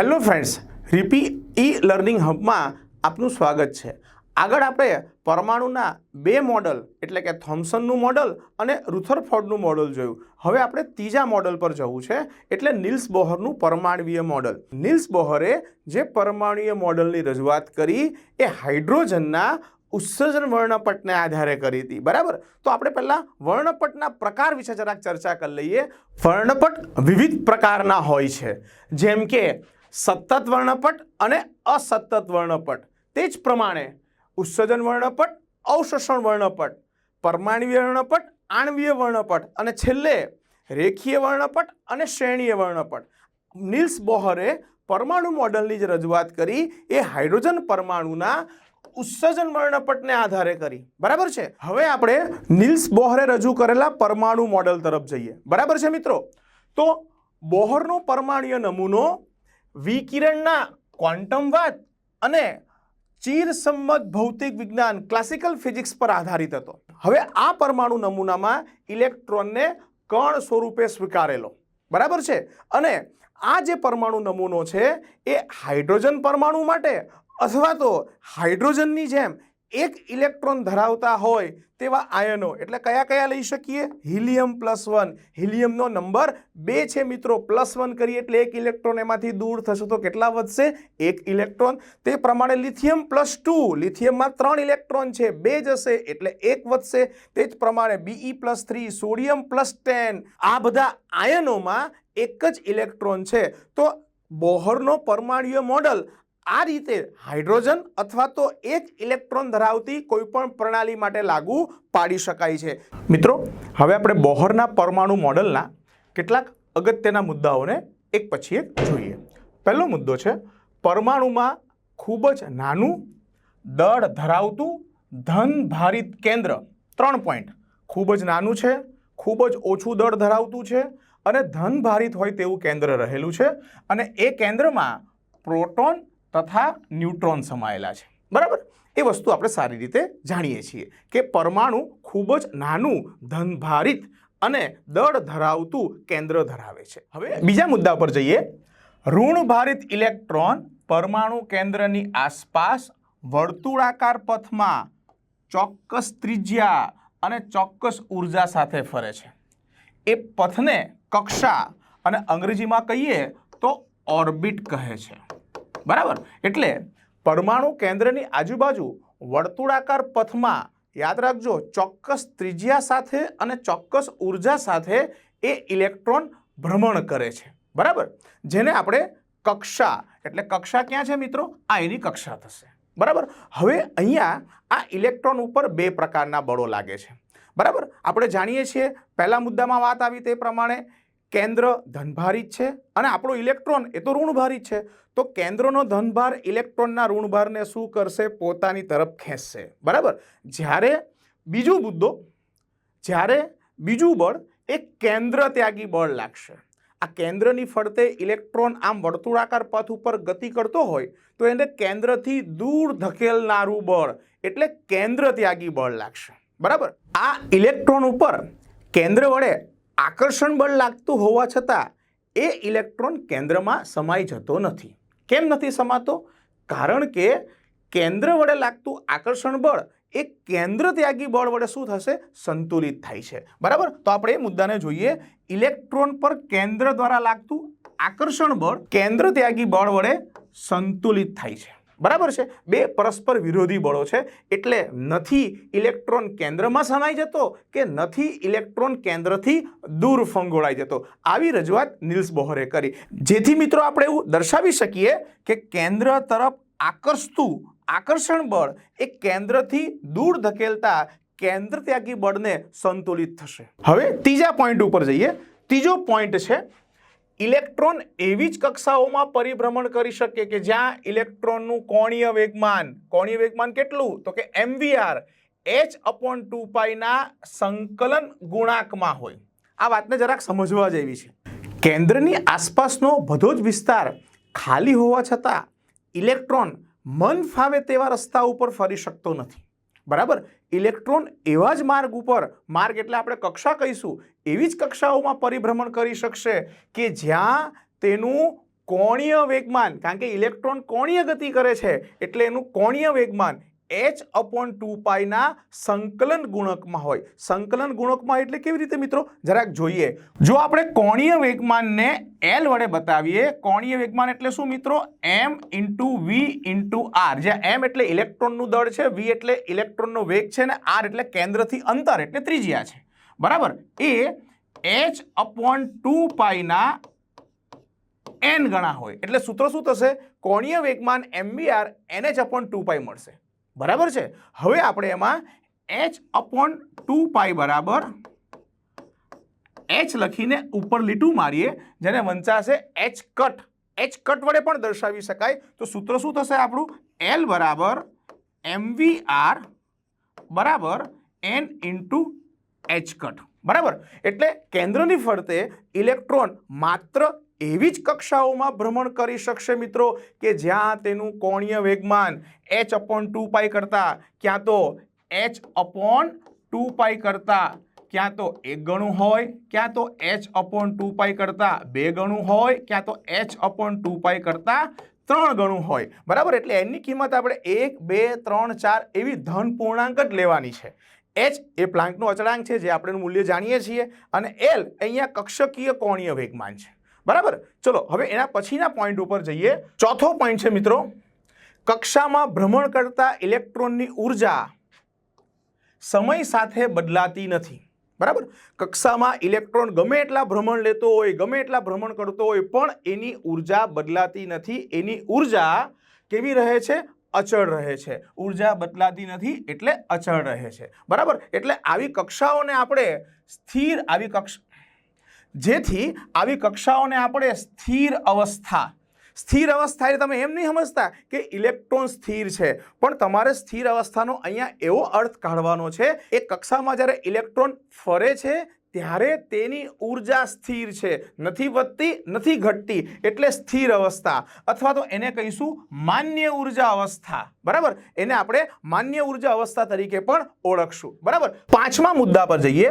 Hello friends, રીપી e learning હબમાં આપનું સ્વાગત છે. આગળ આપણે પરમાણુના બે મોડલ, એટલે કે થોમ્સનનું મોડલ અને રુથરફોર્ડનું મોડલ જોયું. હવે આપણે ત્રીજા મોડલ પર જવું છે, એટલે નિલ્સ બોહરનું પરમાણવીય મોડલ. નિલ્સ બોહરે જે પરમાણુય મોડલની રજૂઆત કરી, એ હાઇડ્રોજનના ઉત્સર્જન વર્ણપટને આધારે કરી હતી. બરાબર? તો આપણે પહેલાં વર્ણપટના પ્રકાર વિશે જરાક ચર્ચા કરી લઈએ. વર્ણપટ વિવિધ પ્રકારના હોય છે. જેમ કે સતત વર્ણપટ અને અસતત વર્ણપટ. તે જ પ્રમાણે ઉત્સર્જન વર્ણપટ, અવશોષણ વર્ણપટ, પરમાણવીય વર્ણપટ, આણવીય વર્ણપટ અને છેલ્લે રેખીય વર્ણપટ અને શ્રેણીય વર્ણપટ. નિલ્સ બોહરે પરમાણુ મોડલની જે રજૂઆત કરી, એ હાઇડ્રોજન પરમાણુના ઉત્સર્જન વર્ણપટને આધારે કરી. બરાબર છે? હવે આપણે નિલ્સ બોહરે રજૂ કરેલા પરમાણુ મોડલ તરફ જઈએ. બરાબર છે મિત્રો? તો બોહરનો પરમાણુય નમૂનો વિકિરણના ક્વોન્ટમવાદ અને ચીરસંમત ભૌતિક વિજ્ઞાન ક્લાસિકલ ફિઝિક્સ પર આધારિત હતો. હવે આ પરમાણુ નમૂનામાં ઇલેક્ટ્રોનને કણ સ્વરૂપે સ્વીકારેલો. બરાબર છે? અને આ જે પરમાણુ નમૂનો છે, એ હાઇડ્રોજન પરમાણુ માટે અથવા તો હાઇડ્રોજનની જેમ એક ઇલેક્ટ્રોન ધરાવતા હોય તેવા આયનો. એટલે કયા કયા લઈ શકીએ? Helium plus one. હિલિયમનો નંબર બે છે મિત્રો. પ્લસ વન કરીએ એટલે એક ઇલેક્ટ્રોન એમાંથી દૂર થશે તો કેટલા વધશે? એક ઇલેક્ટ્રોન. તે પ્રમાણે લિથિયમ પ્લસ ટુ. લિથિયમમાં ત્રણ ઇલેક્ટ્રોન છે. બે જશે એટલે એક વધશે. તે જ પ્રમાણે B E plus three, sodium plus ten. આ બધા આયનોમાં એક જ ઇલેક્ટ્રોન છે. તો બોહરનો પરમાણુય મોડલ આ રીતે હાઇડ્રોજન અથવા તો એક ઇલેક્ટ્રોન ધરાવતી કોઈપણ પ્રણાલી માટે લાગુ પાડી શકાય છે. મિત્રો, હવે આપણે બોહરના પરમાણુ મોડલના કેટલાક અગત્યના મુદ્દાઓને એક પછી એક જોઈએ. પહેલો મુદ્દો છે, પરમાણુમાં ખૂબ જ નાનું દળ ધરાવતું ધન ભારિત કેન્દ્ર. ત્રણ પોઈન્ટ ખૂબ જ નાનું છે, ખૂબ જ ઓછું દળ ધરાવતું છે અને ધન ભારિત હોય તેવું કેન્દ્ર રહેલું છે અને એ કેન્દ્રમાં પ્રોટોન તથા ન્યુટ્રોન સમાયેલા છે. બરાબર? એ વસ્તુ આપણે સારી રીતે જાણીએ છીએ કે પરમાણુ ખૂબ જ નાનું, ધનભારિત અને દળ ધરાવતું કેન્દ્ર ધરાવે છે. હવે બીજા મુદ્દા પર જઈએ. ઋણભારિત ઇલેક્ટ્રોન પરમાણુ કેન્દ્રની આસપાસ વર્તુળાકાર પથમાં ચોક્કસ ત્રિજ્યા અને ચોક્કસ ઊર્જા સાથે ફરે છે. એ પથને કક્ષા અને અંગ્રેજીમાં કહીએ તો ઓર્બિટ કહે છે. બરાબર? એટલે પરમાણુ કેન્દ્રની આજુબાજુ વર્તુળાકાર પથમાં, યાદ રાખજો, ચોક્કસ ત્રિજ્યા સાથે અને ચોક્કસ ઊર્જા સાથે એ ઇલેક્ટ્રોન ભ્રમણ કરે છે. બરાબર? જેને આપણે કક્ષા, એટલે કક્ષા ક્યાં છે મિત્રો? આ એની કક્ષા થશે. બરાબર? હવે અહીંયા આ ઇલેક્ટ્રોન ઉપર બે પ્રકારના બળો લાગે છે. બરાબર? આપણે જાણીએ છીએ, પહેલા મુદ્દામાં વાત આવી તે પ્રમાણે કેન્દ્ર ધનભારિત છે અને આપણો ઇલેક્ટ્રોન એ તો ઋણભારિત છે. તો કેન્દ્રનો ધનભાર ઇલેક્ટ્રોનના ઋણભારને શું કરશે? પોતાની તરફ ખેંચશે. બરાબર? જ્યારે બીજો મુદ્દો, જ્યારે બીજું બળ, એ કેન્દ્ર ત્યાગી બળ લાગશે. આ કેન્દ્રની ફરતે ઇલેક્ટ્રોન આમ વર્તુળાકાર પથ ઉપર ગતિ કરતો હોય, તો એને કેન્દ્રથી દૂર ધકેલનારું બળ, એટલે કેન્દ્ર ત્યાગી બળ લાગશે. બરાબર? આ ઇલેક્ટ્રોન ઉપર કેન્દ્ર વડે આકર્ષણ બળ લાગતું હોવા છતાં, એ ઇલેક્ટ્રોન કેન્દ્રમાં સમાઈ જતો નથી. કેમ નથી સમાતો? કારણ કે કેન્દ્ર વડે લાગતું આકર્ષણ બળ એ કેન્દ્ર ત્યાગી બળ વડે શું થશે? સંતુલિત થાય છે. બરાબર? તો આપણે એ મુદ્દાને જોઈએ. ઇલેક્ટ્રોન પર કેન્દ્ર દ્વારા લાગતું આકર્ષણ બળ કેન્દ્ર ત્યાગી બળ વડે સંતુલિત થાય છે. બરાબર છે? બે પરસ્પર વિરોધી બળો છે. એટલે નથી ઇલેક્ટ્રોન કેન્દ્રમાં સમાઈ જતો કે નથી ઇલેક્ટ્રોન કેન્દ્રથી દૂર ફંગોળાઈ જતો? આવી રજૂઆત નિલ્સ બોહરે કરી. જેથી મિત્રો આપણે એવું દર્શાવી શકીએ કે કેન્દ્ર તરફ આકર્ષતું આકર્ષણ બળ એ કેન્દ્રથી દૂર ધકેલતા કેન્દ્ર ત્યાગી બળને સંતુલિત થશે. હવે ત્રીજા પોઈન્ટ ઉપર જઈએ. ત્રીજો પોઈન્ટ છે ઇલેક્ટ્રોન એવી જ કક્ષાઓમાં પરિભ્રમણ કરી શકે કે જ્યાં ઇલેક્ટ્રોનનું કોણીય વેગમાન કોણીય વેગમાન કેટલું? તો કે એમવીઆર, એચ અપોન ટુ પાઈના સંકલન ગુણાંકમાં હોય. આ વાતને જરાક સમજવા જેવી છે. કેન્દ્રની આસપાસનો બધો જ વિસ્તાર ખાલી હોવા છતાં ઇલેક્ટ્રોન મન ફાવે તેવા રસ્તા ઉપર ફરી શકતો નથી. બરાબર? ઇલેક્ટ્રોન એવા જ માર્ગ ઉપર, માર્ગ એટલે આપણે કક્ષા કહીશું એવી જ કક્ષાઓમાં પરિભ્રમણ કરી શકશે કે જ્યાં તેનું કોણીય વેગમાન, કારણ કે ઇલેક્ટ્રોન કોણીય ગતિ કરે છે, એટલે એનું કોણીય વેગમાન એચ અપોન ટુ પાઈના સંકલન ગુણકમાં હોય. સંકલન ગુણકમાં એટલે કેવી રીતે મિત્રો? જરાક જોઈએ. જો આપણે કોણીય વેગમાનને એલ વડે બતાવીએ, કોણીય વેગમાન એટલે શું મિત્રો? M into V into R જ્યાં એમ એટલે ઇલેક્ટ્રોનનું દળ છે વી એટલે ઇલેક્ટ્રોનનો વેગ છે ને આર એટલે કેન્દ્રથી અંતર એટલે ત્રિજ્યા છે. બરાબર? એ એચ અપોન ટુ પાઈના એન ગણા હોય. એટલે સૂત્ર શું થશે? કોણીય વેગમાન MBR NH upon two pi મળશે. બરાબર છે? હવે આપણે એમાં એચ અપોન ટુ પાઈ બરાબર એચ લખીને ઉપર લીટું મારીએ, જેને વંચાશે એચ કટ એચ કટ વડે પણ દર્શાવી શકાય. તો સૂત્ર શું થશે આપણું? એલ બરાબર એમવી આર બરાબર એન ઇન્ટુ એચ કટ બરાબર? એટલે કેન્દ્રની ફરતે ઇલેક્ટ્રોન માત્ર એવી જ કક્ષાઓમાં ભ્રમણ કરી શકશે મિત્રો કે જ્યાં તેનું કોણીય વેગમાન એચ અપોન ટુ પાઈ કરતા ક્યાં તો એચ અપોન ટુ પાઈ કરતા ક્યાં તો એક ગણું હોય, ક્યાં તો એચ અપોન ટુ પાઈ કરતા બે ગણું હોય, ક્યાં તો એચ અપોન ટુ પાઈ કરતા ત્રણ ગણું હોય. બરાબર? એટલે એની કિંમત આપણે એક, બે, ત્રણ, ચાર એવી ધન પૂર્ણાંક જ લેવાની છે. એચ એ પ્લાન્કનો અચળાંક છે, જે આપણે મૂલ્ય જાણીએ છીએ અને એલ અહીંયા કક્ષકીય કોણીય વેગમાન છે. બરાબર? ચલો, હવે એના પછીના પોઈન્ટ ઉપર જઈએ. ચોથો પોઈન્ટ છે મિત્રો, કક્ષામાં ભ્રમણ કરતા ઇલેક્ટ્રોનની ઊર્જા સમય સાથે બદલાતી નથી. બરાબર? કક્ષામાં ઇલેક્ટ્રોન ગમે એટલા ભ્રમણ લેતો હોય, ગમે એટલા ભ્રમણ કરતો હોય, પણ એની ઊર્જા બદલાતી નથી. એની ઊર્જા કેવી રહે છે? અચળ રહે છે. ઊર્જા બદલાતી નથી એટલે અચળ રહે છે. બરાબર? એટલે આવી કક્ષાઓને આપણે સ્થિર આવી કક્ષ જેથી આવી કક્ષાઓને આપણે સ્થિર અવસ્થા સ્થિર અવસ્થા એટલે તમે એમ નહીં સમજતા કે ઇલેક્ટ્રોન સ્થિર છે. પણ તમારે સ્થિર અવસ્થાનો અહીંયા એવો અર્થ કાઢવાનો છે. એ કક્ષામાં જ્યારે ઇલેક્ટ્રોન ફરે છે ત્યારે તેની ઊર્જા સ્થિર છે. નથી વધતી, નથી ઘટતી, એટલે સ્થિર અવસ્થા. અથવા તો એને કહીશું માન્ય ઊર્જા અવસ્થા. બરાબર? એને આપણે માન્ય ઊર્જા અવસ્થા તરીકે પણ ઓળખશું. બરાબર? પાંચમા મુદ્દા પર જઈએ.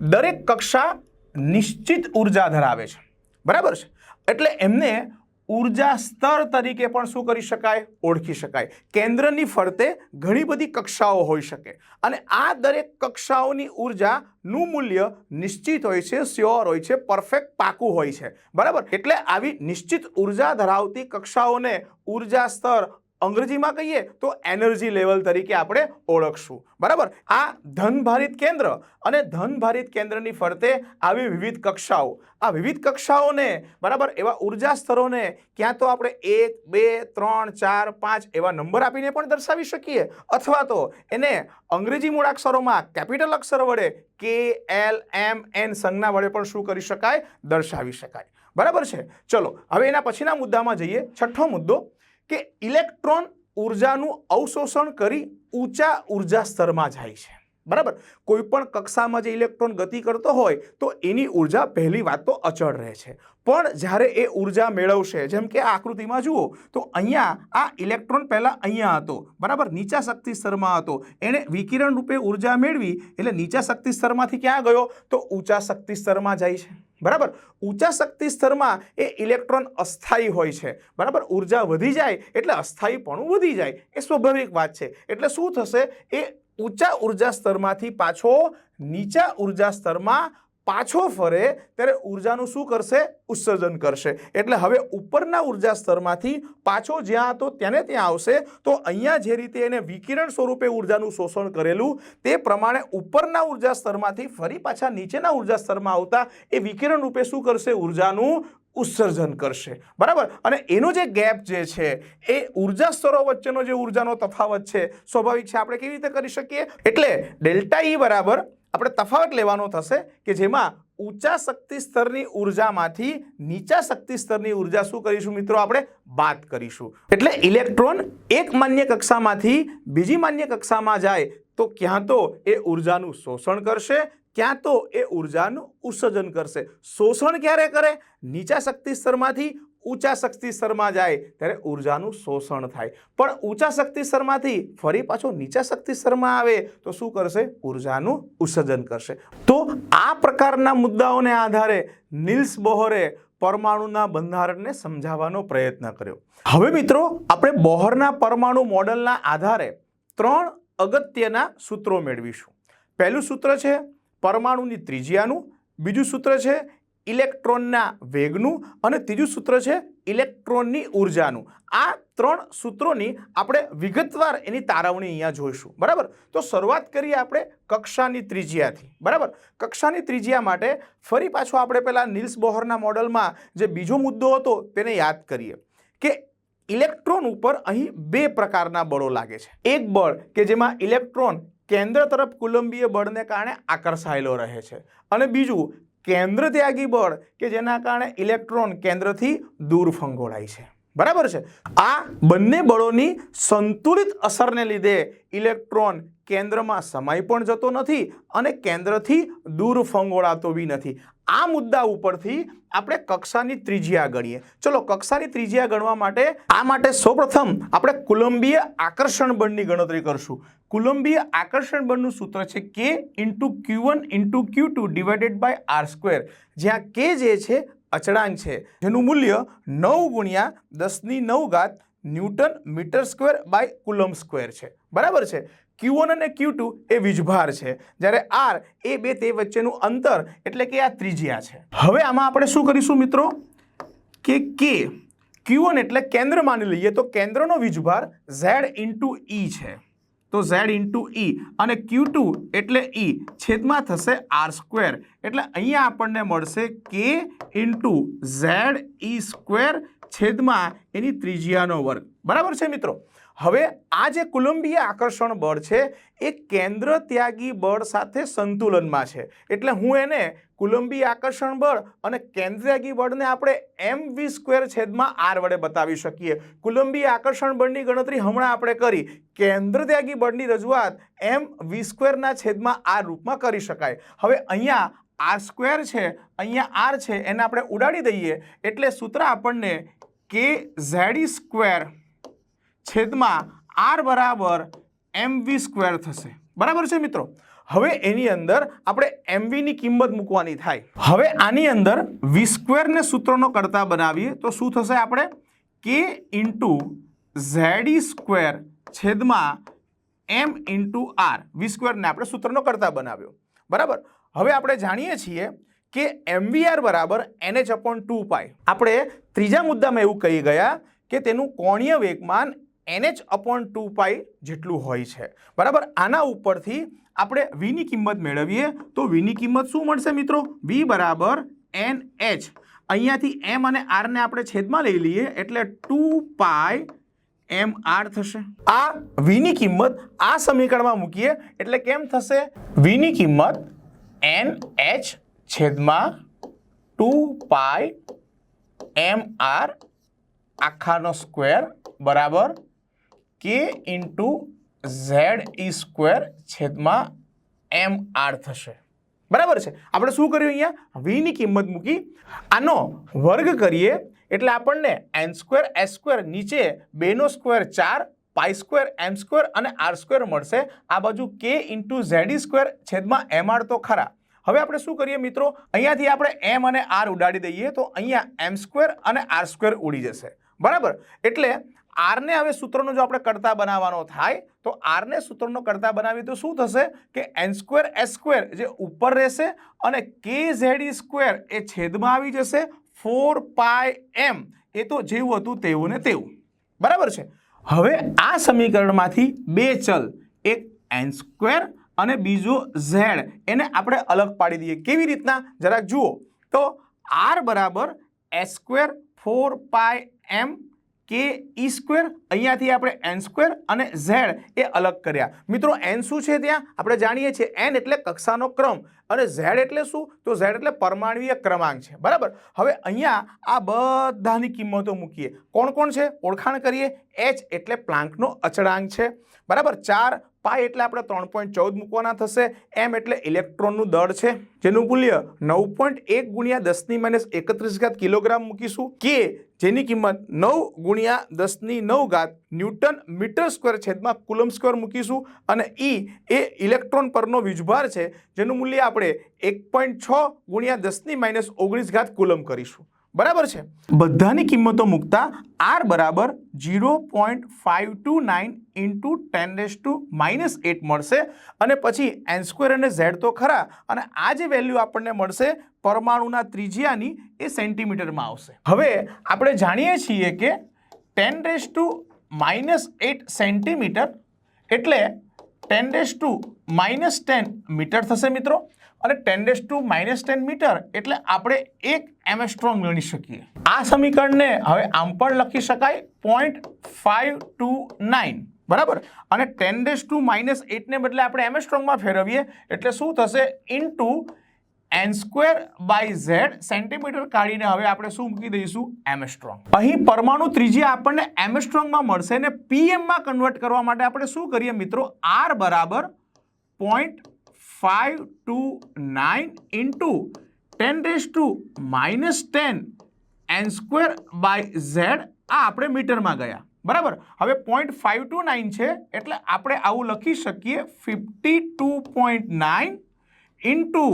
દરેક કક્ષા નિશ્ચિત ઊર્જા ધરાવે છે. બરાબર છે? એટલે એમને ઊર્જા સ્તર તરીકે પણ શું કરી શકાય? ઓળખી શકાય. કેન્દ્રની ફરતે ઘણી બધી કક્ષાઓ હોઈ શકે. અને આ દરેક કક્ષાઓની ઉર્જાનું મૂલ્ય નિશ્ચિત હોય છે, સ્યોર હોય છે, પરફેક્ટ પાકું હોય છે. બરાબર? એટલે આવી નિશ્ચિત ઊર્જા ધરાવતી કક્ષાઓને ઊર્જા સ્તર અંગ્રેજીમાં કહીએ તો એનર્જી લેવલ તરીકે આપણે ઓળખશું. બરાબર? આ ધનભારિત કેન્દ્ર અને ધનભારિત કેન્દ્રની ફરતે આવી વિવિધ કક્ષાઓ. આ વિવિધ કક્ષાઓને, બરાબર, એવા ઊર્જા સ્તરોને ક્યાં તો આપણે એક, બે, ત્રણ, ચાર, પાંચ એવા નંબર આપીને પણ દર્શાવી શકીએ. અથવા તો એને અંગ્રેજી મૂળાક્ષરોમાં કેપિટલ અક્ષર વડે કે, એલ, એમ, એન સંજ્ઞા વડે પણ શું કરી શકાય? દર્શાવી શકાય. બરાબર છે? ચલો, હવે એના પછીના મુદ્દામાં જઈએ. છઠ્ઠો મુદ્દો. કે ઇલેક્ટ્રોન ઉર્જાનું અવશોષણ કરી ઊંચા ઊર્જા સ્તરમાં જાય છે. બરાબર? કોઈ પણ કક્ષામાં જે ઇલેક્ટ્રોન ગતિ કરતો હોય તો એની ઊર્જા પહેલી વાત તો અચળ રહે છે. પણ જ્યારે એ ઊર્જા મેળવશે, જેમ કે આ આકૃતિમાં જુઓ, તો અહીંયા આ ઇલેક્ટ્રોન પહેલાં અહીંયા હતો, બરાબર? નીચા શક્તિ સ્તરમાં હતો. એણે વિકિરણ રૂપે ઊર્જા મેળવી, એટલે નીચા શક્તિ સ્તરમાંથી ક્યાં ગયો? તો ઊંચા શક્તિ સ્તરમાં જાય છે. બરાબર? ઊંચા શક્તિ સ્તરમાં એ ઇલેક્ટ્રોન અસ્થાયી હોય છે. બરાબર? ઊર્જા વધી જાય એટલે અસ્થાયીપણું વધી જાય. એ સ્વાભાવિક વાત છે. એટલે શું થશે? એ ઊંચા ઊર્જા સ્તરમાંથી પાછો નીચા ઊર્જા સ્તરમાં પાછો ફરે ત્યારે ઉર્જાનું શું કરશે? ઉત્સર્જન કરશે. એટલે હવે ઉપરના ઊર્જા સ્તરમાંથી પાછો જ્યાં હતો તેને ત્યાં આવશે. તો અહીંયા જે રીતે એને વિકિરણ સ્વરૂપે ઉર્જાનું શોષણ કરેલું, તે પ્રમાણે ઉપરના ઊર્જા સ્તરમાંથી ફરી પાછા નીચેના ઊર્જા સ્તરમાં આવતા એ વિકિરણ રૂપે શું કરશે? ઉર્જાનું ઉત્સર્જન કરશે. બરાબર? અને એનો જે ગેપ જે છે, એ ઊર્જા સ્તરો વચ્ચેનો જે ઉર્જાનો તફાવત છે, સ્વાભાવિક છે. આપણે કેવી રીતે કરી શકીએ? એટલે ડેલ્ટા ઈ બરાબર આપણે તફાવત લેવાનો થશે કે જેમાં ઊંચા શક્તિ સ્તરની ઉર્જામાંથી નીચા શક્તિ સ્તરની ઊર્જા શું કરીશું મિત્રો આપણે? બાદ કરીશું. એટલે ઇલેક્ટ્રોન એક માન્ય કક્ષામાંથી બીજી માન્ય કક્ષામાં જાય તો ક્યાં તો એ ઉર્જાનું શોષણ કરશે, ક્યાં તો એ ઉર્જાનું ઉત્સર્જન કરશે. શોષણ ક્યારે કરે? નીચા શક્તિ સ્તરમાંથી ઊંચા શક્તિ સ્તરમાં જાય, ત્યારે ઉર્જાનું શોષણ થાય. પણ ઊંચા શક્તિ સ્તરમાંથી ફરી પાછો નીચા શક્તિ સ્તરમાં આવે, તો શું કરશે? ઉર્જાનું ઉત્સર્જન કરશે. તો આ પ્રકારના મુદ્દાઓને આધારે નિલ્સ બોહરે પરમાણુના બંધારણને સમજાવવાનો પ્રયત્ન કર્યો. હવે મિત્રો, આપણે બોહરના પરમાણુ મોડલના આધારે ત્રણ અગત્યના સૂત્રો મેળવીશું. પહેલું સૂત્ર છે પરમાણુની ત્રિજ્યાનું, બીજું સૂત્ર છે ઇલેક્ટ્રોનના વેગનું અને ત્રીજું સૂત્ર છે ઇલેક્ટ્રોનની ઉર્જાનું. આ ત્રણ સૂત્રોની આપણે વિગતવાર એની તારવણી અહીંયા જોઈશું. બરાબર? તો શરૂઆત કરીએ આપણે કક્ષાની ત્રિજ્યાથી. બરાબર? કક્ષાની ત્રિજ્યા માટે ફરી પાછો આપણે પહેલાં નિલ્સ બોહરના મોડલમાં જે બીજો મુદ્દો હતો તેને યાદ કરીએ કે ઇલેક્ટ્રોન ઉપર અહીં બે પ્રકારના બળો લાગે છે. એક બળ કે જેમાં ઇલેક્ટ્રોન કેન્દ્ર તરફ કુલંબીય બળને કારણે આકર્ષાયેલો રહે છે અને બીજું કેન્દ્ર ત્યાગી બળ કે જેના કારણે ઇલેક્ટ્રોન કેન્દ્રથી દૂર ફંગોળાય છે. બરાબર છે? આ બંને બળોની સંતુલિત અસરને લીધે ઇલેક્ટ્રોન કેન્દ્રમાં સમાઈ પણ જતો નથી અને કેન્દ્રથી દૂર ફંગોળાતો બી નથી. આ મુદ્દા ઉપરથી આપણે કક્ષાની ત્રિજ્યા ગણીએ. ચલો, કક્ષાની ત્રિજ્યા ગણવા માટે આ માટે સૌપ્રથમ આપણે કુલંબીય આકર્ષણ બળની ગણતરી કરશું. કુલંબીય આકર્ષણ બળનું સૂત્ર છે કે into Q one into Q two divided by R square જ્યાં કે જે છે, અચળાંક છે. જેનું મૂલ્ય નવ ગુણ્યા દસની નવ ઘાત newton metre square by coulomb square છે. બરાબર છે? ક્યુ વન અને ક્યુ ટુ એ વીજભાર છે. જ્યારે આર એ બે તે વચ્ચેનું અંતર એટલે કે આ ત્રિજ્યા છે. હવે આમાં આપણે શું કરીશું મિત્રો? કે કે ક્યુ વન એટલે કેન્દ્ર માની લઈએ તો કેન્દ્રનો વીજભાર ઝેડ ઇન્ટુ ઈ છે. તો ઝેડ ઇન્ટુ ઈ અને ક્યુ ટુ એટલે ઈ છેદમાં થશે આર સ્ક્વેર. એટલે અહીંયા આપણને મળશે k into Z E square છેદમાં એની ત્રિજ્યાનો વર્ગ. બરાબર છે મિત્રો? હવે આ જે કુલંબીય આકર્ષણ બળ છે, એ કેન્દ્ર ત્યાગી બળ સાથે સંતુલનમાં છે. એટલે હું એને કુલંબી આકર્ષણ બળ અને કેન્દ્ર ત્યાગી બળને આપણે એમ વી સ્ક્વેર છેદમાં આર વડે બતાવી શકીએ. કુલંબી આકર્ષણ બળની ગણતરી હમણાં આપણે કરી. કેન્દ્ર ત્યાગી બળની રજૂઆત એમ વી સ્ક્વેરના છેદમાં આર રૂપમાં કરી શકાય. હવે અહીંયા આર સ્ક્વેર છે, અહીંયા આર છે, એને આપણે ઉડાડી દઈએ. એટલે સૂત્ર આપણને કે ઝેડી સ્ક્વેર છેદમાં આર બરાબર એમ વી સ્ક્વેર થશે. બરાબર છે મિત્રો? હવે એની અંદર આપણે એમવીની કિંમત મૂકવાની થાય. હવે આની અંદર વી સ્ક્વેરને સૂત્રનો કરતા બનાવીએ તો શું થશે આપણે? કે ઇન્ટુ ઝેડી સ્ક્વેર છેદમાં એમ ઇન્ટુ આર વી સ્ક્વેરને આપણે સૂત્રનો કરતા બનાવ્યો. બરાબર? હવે આપણે જાણીએ છીએ કે એમવીઆર બરાબર એનએચ અપોન ટુ પાય આપણે ત્રીજા મુદ્દામાં એવું કહી ગયા કે તેનું કોણીય વેગમાન એનએચ અપોન ટુ પાઈ જેટલું હોય છે. બરાબર? આના ઉપરથી આપણે વીની કિંમત મેળવીએ તો વીની કિંમત શું મળશે મિત્રો? વી બરાબર એન એચ અહીંયાથી એમ અને આરને આપણે છેદમાં લઈ લઈએ એટલે ટુ પાય એમ આર થશે. આ વીની કિંમત આ સમીકરણમાં મૂકીએ એટલે કેમ થશે? વીની કિંમત એન એચ છેદમાં ટુ પાય એમ આર આખાનો સ્ક્વેર બરાબર k into Z E square છેદમાં એમ આર થશે. બરાબર છે? આપણે શું કર્યું અહીંયા? વીની કિંમત મૂકી આનો વર્ગ કરીએ. એટલે આપણને એન સ્ક્વેર એસ સ્ક્વેર નીચે બેનો સ્ક્વેર ચાર પાઈ સ્ક્વેર એમ સ્ક્વેર અને આર સ્ક્વેર મળશે. આ બાજુ કે ઇન્ટુ ઝેડી સ્ક્વેર છેદમાં એમ આર તો ખરા. હવે આપણે શું કરીએ મિત્રો? અહીંયાથી આપણે એમ અને આર ઉડાડી દઈએ તો અહીંયા એમ સ્ક્વેર અને આર સ્ક્વેર ઉડી જશે. બરાબર? એટલે આરને હવે સૂત્રનો જો આપણે કરતા બનાવવાનો થાય, તો આરને સૂત્રનો કરતા બનાવીએ તો શું થશે કે એન સ્ક્વેર એસ સ્ક્વેર જે ઉપર રહેશે અને કે ઝેડ સ્ક્વેર એ છેદમાં આવી જશે ફોર પાય એમ. એ તો જેવું હતું તેવું ને તેવું. બરાબર છે? હવે આ સમીકરણમાંથી બે ચલ, એક એન સ્ક્વેર અને બીજો ઝેડ. એને આપણે અલગ પાડી દઈએ. કેવી રીતના? જરાક જુઓ. તો આર બરાબર S square four pi M K E square અહીંયાથી આપણે એન સ્ક્વેર અને ઝેડ એ અલગ કર્યા. મિત્રો, એન શું છે ત્યાં? આપણે જાણીએ છીએ એન એટલે કક્ષાનો ક્રમ અને ઝેડ એટલે શું? તો ઝેડ એટલે પરમાણવીય ક્રમાંક છે. બરાબર? હવે અહીંયા આ બધાની કિંમતો મૂકીએ. કોણ કોણ છે? ઓળખાણ કરીએ. એચ એટલે પ્લાન્કનો અચળાંક છે. બરાબર? ચાર પાય એટલે આપણે ત્રણ પોઈન્ટ ચૌદ મૂકવાના થશે. એમ એટલે ઇલેક્ટ્રોનનું દળ છે. જેનું મૂલ્ય નવ પોઈન્ટ એક ગુણ્યા દસની માઇનસ એકત્રીસ ઘાત કિલોગ્રામ મૂકીશું. કે જેની કિંમત નવ ગુણ્યા દસની નવ ઘાત ન્યૂટન મીટર સ્ક્વેર છેદમાં કુલમ સ્ક્વેર મૂકીશું. અને ઈ એ ઇલેક્ટ્રોન પરનો વીજભાર છે. જેનું મૂલ્ય આપણે એક પોઈન્ટ છ ગુણ્યા દસની માઇનસ ઓગણીસ ઘાત કુલમ કરીશું. બરાબર છે? બધાની કિંમતો મૂકતા આર બરાબર zero point five two nine into ten raise to minus eight મળશે અને પછી એન સ્ક્વેર અને ઝેડ તો ખરા અને આ જે વેલ્યુ આપણને મળશે પરમાણુના ત્રિજ્યાની એ સેન્ટીમીટરમાં આવશે. હવે આપણે જાણીએ છીએ કે ten raise to minus eight centimetre એટલે ten raise to minus ten metre થશે મિત્રો. અને ten raise to minus ten metre એટલે આપણે એક એમ સ્ટ્રોંગ ગણી શકીએ. આ સમીકરણને હવે આમ પણ લખી શકાય પોઈન્ટ ફાઇવ ટુ નાઇન બરાબર? અને ટેન ડેસ ટુ માઇનસ એટને બદલે આપણે એમેસ્ટ્રોંગમાં ફેરવીએ, એટલે શું થશે? Into N square by Z centimetre કાઢીને હવે આપણે શું મૂકી દઈશું? એમેસ્ટ્રોંગ. અહીં પરમાણુ ત્રિજ્યા આપણને એમેસ્ટ્રોંગમાં મળશે ને પીએમમાં કન્વર્ટ કરવા માટે આપણે શું કરીએ મિત્રો? આર બરાબર point five two nine into ten raise to minus ten N square by Z આ આપણે મીટરમાં ગયા. બરાબર? હવે પોઈન્ટ ફાઇવ ટુ નાઇન છે, એટલે આપણે આવું લખી શકીએ fifty two point nine into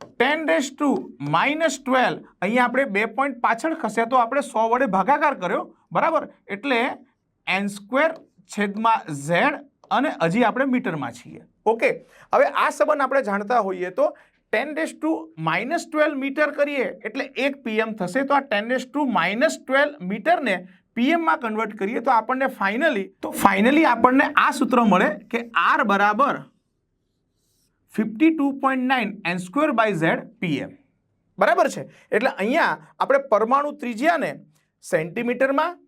ten raise to minus twelve અહીંયા આપણે બે પોઈન્ટ પાછળ ખસે તો આપણે સો વડે ભાગાકાર કર્યો. બરાબર? એટલે એન સ્ક્વેર છેદમાં ઝેડ અને હજી આપણે મીટરમાં છીએ. ઓકે. હવે આ સંબંધ આપણે જાણતા હોઈએ તો ten days to minus twelve metre કરીએ એટલે એક પીએમ થશે. તો આ ten raise to minus twelve મીટરને પીએમમાં કન્વર્ટ કરીએ તો આપણને ફાઇનલી તો ફાઇનલી આપણને આ સૂત્ર મળે કે આર બરાબર fifty two point nine N square by Z pm બરાબર છે? એટલે અહીંયા આપણે પરમાણુ ત્રિજ્યાને સેન્ટીમીટરમાં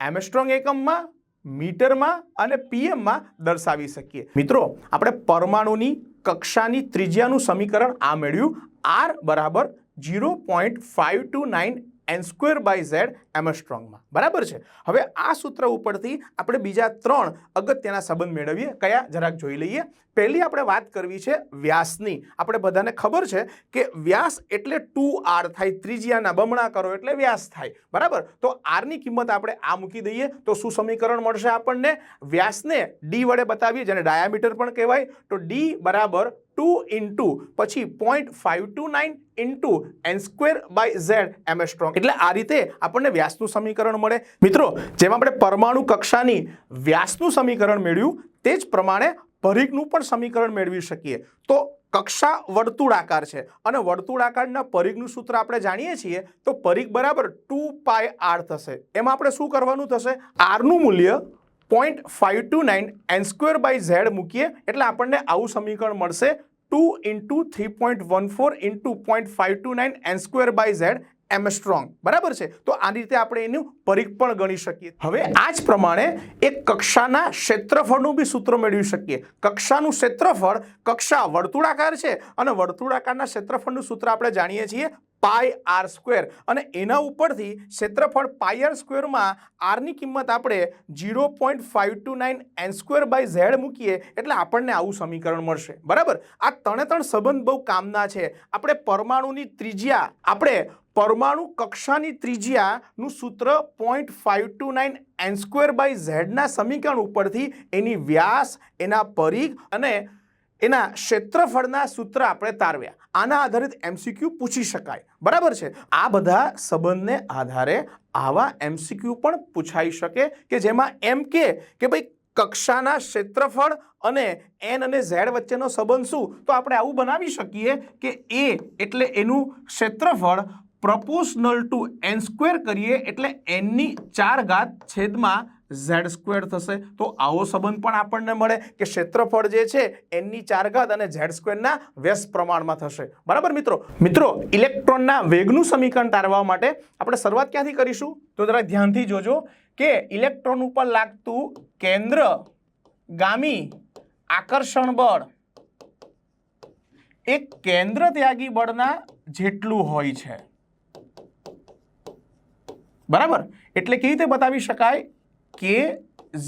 એમસ્ટ્રોંગ એકમમાં મીટરમાં અને પીએમમાં દર્શાવી શકીએ. મિત્રો, આપણે પરમાણુની કક્ષાની ત્રિજ્યાનું સમીકરણ આ મેળવ્યું. આર બરાબર zero point five two nine N square by Z એમસ્ટ્રોંગમાં બરાબર છે? હવે આ સૂત્ર ઉપરથી આપણે બીજા ત્રણ અગત્યના સંબંધ મેળવીએ. કયા? જરાક જોઈ લઈએ. પહેલી આપણે વાત કરવી છે વ્યાસની. આપણે બધાને ખબર છે કે વ્યાસ એટલે ટુ આર થાય. ત્રિજ્યાના બમણા કરો એટલે વ્યાસ થાય. બરાબર? તો આરની કિંમત આપણે આ મૂકી દઈએ. તો શું સમીકરણ મળશે આપણને? વ્યાસને ડી વડે બતાવીએ, જેને ડાયામીટર પણ કહેવાય. તો ડી બરાબર ટુ ઇન્ટુ પછી point five two nine into N square by Z angstrom એટલે આ રીતે આપણને વ્યાસનું સમીકરણ મળે. મિત્રો, જેમ આપણે પરમાણુ કક્ષાની વ્યાસનું સમીકરણ મેળવ્યું, તે જ પ્રમાણે પરિઘનું પણ સમીકરણ મેળવી શકીએ. તો કક્ષા વર્તુળાકાર છે. અને વર્તુળાકારના પરિઘનું સૂત્ર આપણે જાણીએ છીએ, તો પરિઘ બરાબર ટુ પાય આર થશે. એમાં આપણે શું કરવાનું થશે? આરનું મૂલ્ય point five two nine N square by Z મૂકીએ. એટલે આપણને આવું સમીકરણ મળશે 2 into 3.14 into 0.529 n square by z. Two nine N square by Z angstrom બરાબર છે? તો આ રીતે આપણે એનું પરીખ પણ ગણી શકીએ. હવે આ જ પ્રમાણે એક કક્ષાના ક્ષેત્રફળનું બી સૂત્ર મેળવી શકીએ. કક્ષાનું ક્ષેત્રફળ કક્ષા વર્તુળાકાર છે અને વર્તુળાકારના ક્ષેત્રફળનું સૂત્ર આપણે જાણીએ છીએ પાય આર સ્ક્વેર અને એના ઉપરથી ક્ષેત્રફળ પાય આર સ્ક્વેરમાં આરની કિંમત આપણે zero point five two nine N square by Z મૂકીએ એટલે આપણને આવું સમીકરણ મળશે. બરાબર? આ ત્રણે ત્રણ સંબંધ બહુ કામના છે. આપણે પરમાણુની ત્રિજ્યા, આપણે પરમાણુ કક્ષાની ત્રિજ્યાનું સૂત્ર point five two nine N square by ઝેડના સમીકરણ ઉપરથી એની વ્યાસ, એના પરિઘ અને એના ક્ષેત્રફળના સૂત્ર આપણે તારવ્યા. આના આધારિત એમસીક્યુ પૂછી શકાય. બરાબર છે? આ બધા સંબંધને આધારે આવા એમસીક્યુ પણ પૂછાઈ શકે કે જેમાં એમ કે કે ભાઈ કક્ષાના ક્ષેત્રફળ અને એન અને ઝેડ વચ્ચેનો સંબંધ શું? તો આપણે આવું બનાવી શકીએ કે એ એટલે એનું ક્ષેત્રફળ પ્રપોશનલ ટુ એન સ્ક્વેર કરીએ એટલે એનની ચાર ઘાત છેદમાં ઝેડ સ્ક્વેર થશે. તો આવો સંબંધ પણ આપણને મળે કે ક્ષેત્રફળ જે છે એનની ચાર ઘાત અને ઝેડ સ્ક્વેરના વ્યસ્ત પ્રમાણમાં થશે. બરાબર મિત્રો? મિત્રો ઇલેક્ટ્રોનના વેગનું સમીકરણ તારવા માટે આપણે શરૂઆત ક્યાંથી કરીશું? તો જરા ધ્યાનથી જોજો કે ઇલેક્ટ્રોન ઉપર લાગતું કેન્દ્ર ગામી આકર્ષણ બળ એક કેન્દ્ર ત્યાગી બળના જેટલું હોય છે. બરાબર? એટલે કેવી રીતે બતાવી શકાય કે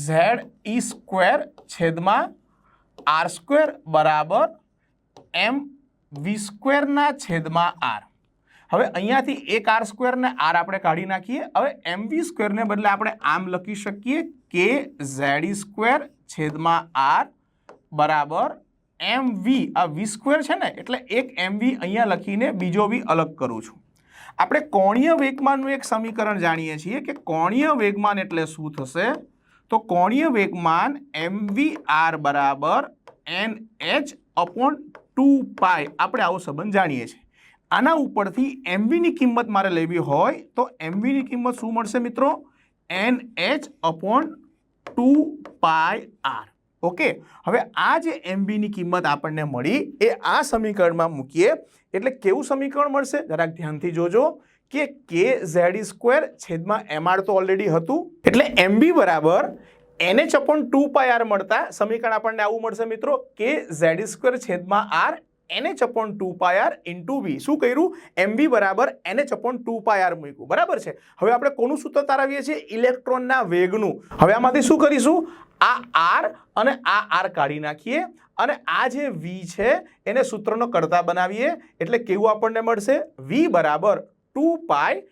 ઝેડ ઈ સ્ક્વેર છેદમાં આર સ્ક્વેર બરાબર એમ વી સ્ક્વેરના છેદમાં આર હવે અહીંયાથી એક આર સ્ક્વેરને આર આપણે કાઢી નાખીએ. હવે એમ વી સ્ક્વેરને બદલે આપણે આમ લખી શકીએ કે ઝેડ ઈ સ્ક્વેર છેદમાં આર બરાબર એમ વી આ વી સ્ક્વેર છે ને, એટલે એક એમ વી અહીંયા લખીને બીજો વી અલગ કરું છું. આપણે કોણીય વેગમાનનું એક સમીકરણ જાણીએ છીએ કે કોણીય વેગમાન એટલે શું થશે? તો કોણીય વેગમાન આર બરાબર N H upon two pi આપણે આવો સંબંધ જાણીએ છીએ. આના ઉપરથી એમવીની કિંમત મારે લેવી હોય તો એમવીની કિંમત શું મળશે મિત્રો? N H upon two pi R. Okay હવે આ જે એમબીની કિંમત આપણને મળી, એ આ સમીકરણમાં મૂકીએ. એટલે કેવું સમીકરણ મળશે? જરાક ધ્યાનથી જોજો કે કે ઝેડ સ્ક્વેર છેદમાં એમઆર તો ઓલરેડી હતું. એટલે એમબી બરાબર NH upon two pi R મળતા સમીકરણ આપણને આવું મળશે મિત્રો. કે ઝેડ સ્ક્વેર છેદમાં R NH upon two pi R into V. શું કર્યું? એમવી બરાબર NH upon two pi R મૂક્યું. બરાબર છે? હવે આપણે કોનું સૂત્ર તારાવીએ છીએ? ઇલેક્ટ્રોનના વેગનું. હવે આમાંથી શું કરીશું? આ આર અને આ આર કાઢી નાખીએ અને આ જે વી છે, એને સૂત્રનો કરતા બનાવીએ. એટલે કેવું આપણને મળશે? વી બરાબર ટુ પાય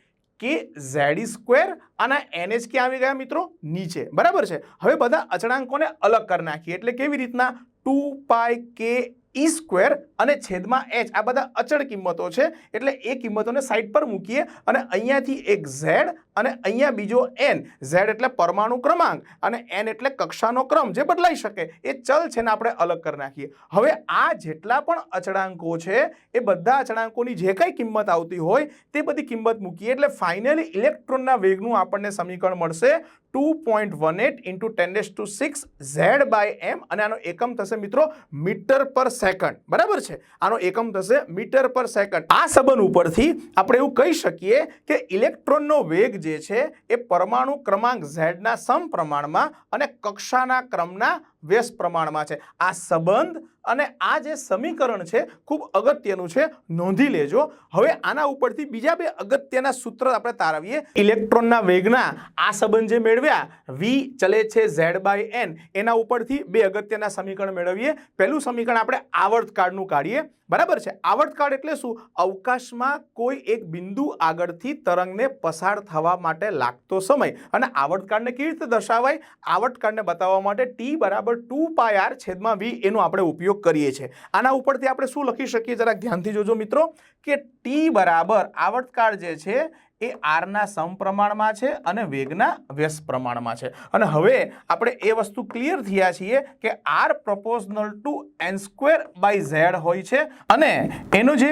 કે ઝેડ સ્ક્વેર અને એનએચ ક્યાં આવી ગયા મિત્રો? નીચે. બરાબર છે? હવે બધા અચળાંકોને અલગ કરી નાખીએ. એટલે કેવી રીતના? ટુ પાય કે ઈ સ્ક્વેર અને છેદમાં એચ આ બધા અચળ કિંમતો છે. એટલે એ કિંમતોને સાઈડ પર મૂકીએ અને અહીંયાથી એક ઝેડ અને અહીંયા બીજો એન ઝેડ એટલે પરમાણુ ક્રમાંક અને એન એટલે કક્ષાનો ક્રમ જે બદલાઈ શકે, એ ચલ છે ને આપણે અલગ કરી નાખીએ. હવે આ જેટલા પણ અચળાંકો છે, એ બધા અચળાંકોની જે કંઈ કિંમત આવતી હોય, તે બધી કિંમત મૂકીએ. એટલે ફાઇનલી ઇલેક્ટ્રોનના વેગનું આપણને સમીકરણ મળશે two point one eight into ten two six Z by M અને આનો એકમ થશે મિત્રો મીટર પર સેકન્ડ. બરાબર છે? આનો એકમ થશે મીટર પર સેકન્ડ. આ સંબંધ ઉપરથી આપણે એવું કહી શકીએ કે ઇલેક્ટ્રોનનો વેગ જે છે એ પરમાણુ ક્રમાંક ઝેડના સમપ્રમાણમાં અને કક્ષાના ક્રમના વ્યસ્ત પ્રમાણમાં છે. આ સંબંધ અને આ જે સમીકરણ છે, ખૂબ અગત્યનું છે. નોંધી લેજો. હવે આના ઉપરથી બીજા બે અગત્યના સૂત્ર આપણે તારવીએ. ઇલેક્ટ્રોનના વેગના આ સંબંધ જે મેળવ્યા. વી ચલે છે ઝેડ બાય એન એના ઉપરથી બે અગત્યના સમીકરણ મેળવીએ. પહેલું સમીકરણ આપણે આવર્તકાળનું કાઢીએ. બરાબર છે? આવર્તકાળ એટલે શું? અવકાશમાં કોઈ એક બિંદુ આગળથી તરંગને પસાર થવા માટે લાગતો સમય. અને આવર્તકાળને કેવી રીતે દર્શાવાય? આવર્તકાળને બતાવવા માટે ટી બરાબર ટુ પાય આર છેદમાં વી એનો આપણે ઉપયોગ કરીએ છીએ. આના ઉપરથી આપણે શું લખી શકીએ? જરાક ધ્યાનથી જોજો મિત્રો કે ટી બરાબર આવર્તકાળ જે છે એ આરના સમપ્રમાણમાં છે અને વેગના વ્યસ્ત પ્રમાણમાં છે. અને હવે આપણે એ વસ્તુ ક્લિયર થયા છીએ કે R proportional to N square by Z હોય છે અને એનો જે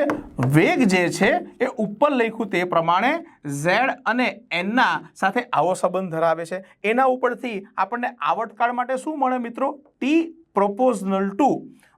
વેગ જે છે એ ઉપર લખ્યું તે પ્રમાણે ઝેડ અને એનના સાથે આવો સંબંધ ધરાવે છે. એના ઉપરથી આપણને આવટકાળ માટે શું મળે મિત્રો? ટી પ્રપોઝનલ ટુ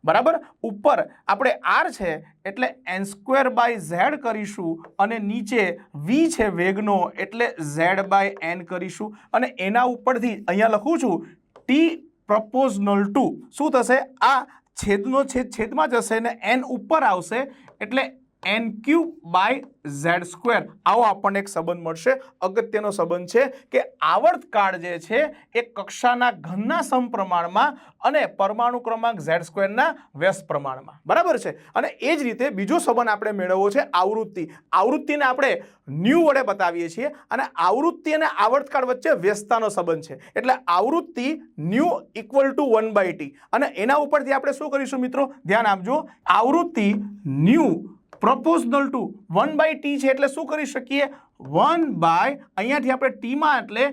બરાબર? ઉપર આપણે આર છે, એટલે એન સ્ક્વેર બાય ઝેડ કરીશું અને નીચે વી છે વેગનો, એટલે ઝેડ બાય એન કરીશું. અને એના ઉપરથી અહીંયા લખું છું ટી પ્રપોઝનલ ટુ શું થશે? આ છેદનો છેદ, છેદમાં જશે ને એન ઉપર આવશે, એટલે N cube by Z square આવો આપણને એક સંબંધ મળશે. અગત્યનો સંબંધ છે કે આવર્તકાળ જે છે એ કક્ષાના ઘનના સમપ્રમાણમાં અને પરમાણુ ક્રમાંક ઝેડ સ્ક્વેરના વ્યસ્ત પ્રમાણમાં. બરાબર છે? અને એ જ રીતે બીજો સંબંધ આપણે મેળવવો છે આવૃત્તિ. આવૃત્તિને આપણે ન્યૂ વડે બતાવીએ છીએ અને આવૃત્તિ અને આવર્તકાળ વચ્ચે વ્યસ્તતાનો સંબંધ છે. એટલે આવૃત્તિ nu equal to one by T અને એના ઉપરથી આપણે શું કરીશું મિત્રો? ધ્યાન આપજો. આવૃત્તિ nu proportional to one by T છે એટલે શું કરી શકીએ? વન બાય અહીંયાથી આપણે ટીમાં એટલે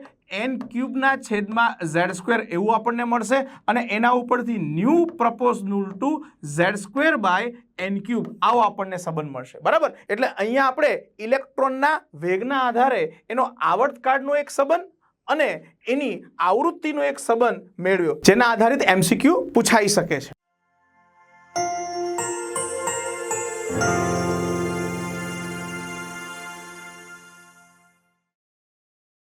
એન ક્યુબના છેદમાં ઝેડ સ્ક્વેર એવું આપણને મળશે અને એના ઉપરથી nu proportional to Z square by N cube આવો આપણને સંબંધ મળશે. બરાબર? એટલે અહીંયા આપણે ઇલેક્ટ્રોનના વેગના આધારે એનો આવર્તકાળનો એક સંબંધ અને એની આવૃત્તિનો એક સંબંધ મેળવ્યો, જેના આધારિત એમસીક્યુ પૂછાઈ શકે છે.